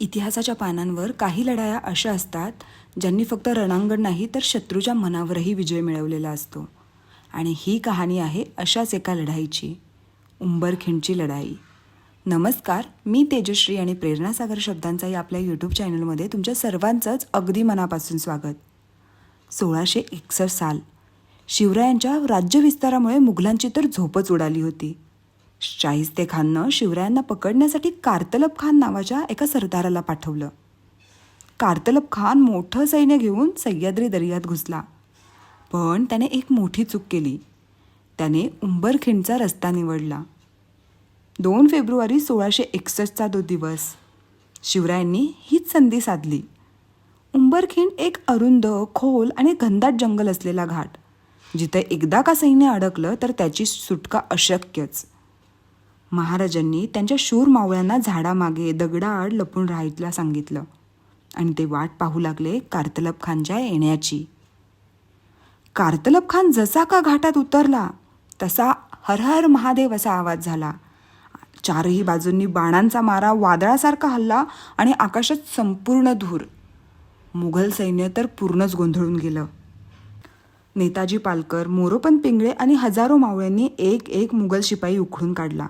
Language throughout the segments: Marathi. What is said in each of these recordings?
इतिहासाच्या पानांवर काही लढाया अशा असतात ज्यांनी फक्त रणांगण नाही तर शत्रूच्या मनावरही विजय मिळवलेला असतो. आणि ही कहाणी आहे अशाच एका लढाईची उंबरखिंडची लढाई. नमस्कार मी तेजश्री आणि प्रेरणासागर शब्दांचा या आपल्या यूट्यूब चॅनलमध्ये तुमच्या सर्वांचंच अगदी मनापासून स्वागत. सोळाशे एकसष्ट साल. शिवरायांच्या राज्यविस्तारामुळे मुघलांची तर झोपच उडाली होती. शाहिस्ते खाननं शिवरायांना पकडण्यासाठी कार्तलब खान नावाच्या एका सरदाराला पाठवलं. कार्तलब खान मोठं सैन्य घेऊन सह्याद्री दर्यात घुसला. पण त्याने एक मोठी चूक केली. त्याने उंबरखिंडचा रस्ता निवडला. दोन फेब्रुवारी सोळाशे एकसष्टचा तो दिवस. शिवरायांनी हीच संधी साधली. उंबरखिंड एक अरुंद खोल आणि घनदाट जंगल असलेला घाट. जिथे एकदा का सैन्य अडकलं तर त्याची सुटका अशक्यच. महाराजांनी त्यांच्या शूर मावळ्यांना झाडामागे दगडाआड लपून राहायला सांगितलं. आणि ते वाट पाहू लागले कार्तलब खानच्या येण्याची. कार्तलब खान जसा का घाटात उतरला तसा हर हर महादेव असा आवाज झाला. चारही बाजूंनी बाणांचा मारा वादळासारखा हल्ला आणि आकाशात संपूर्ण धूर. मुघल सैन्य तर पूर्णच गोंधळून गेलं. नेताजी पालकर मोरोपंत पिंगळे आणि हजारो मावळ्यांनी एक एक मुघल शिपाई उखडून काढला.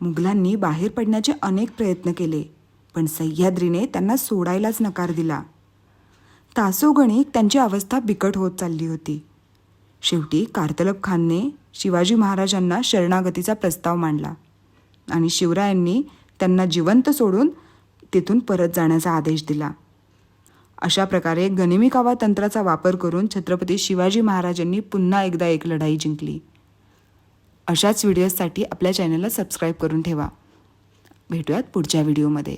मुघलांनी बाहेर पडण्याचे अनेक प्रयत्न केले पण सह्याद्रीने त्यांना सोडायलाच नकार दिला. तासोगणिक त्यांची अवस्था बिकट होत चालली होती. शेवटी कार्तलब खानने शिवाजी महाराजांना शरणागतीचा प्रस्ताव मांडला आणि शिवरायांनी त्यांना जिवंत सोडून तिथून परत जाण्याचा आदेश दिला. अशा प्रकारे गनिमी कावा तंत्राचा वापर करून छत्रपती शिवाजी महाराजांनी पुन्हा एकदा एक लढाई जिंकली. अशाच व्हिडिओजसाठी आपल्या चॅनलला सबस्क्राईब करून ठेवा. भेटूयात पुढच्या व्हिडिओमध्ये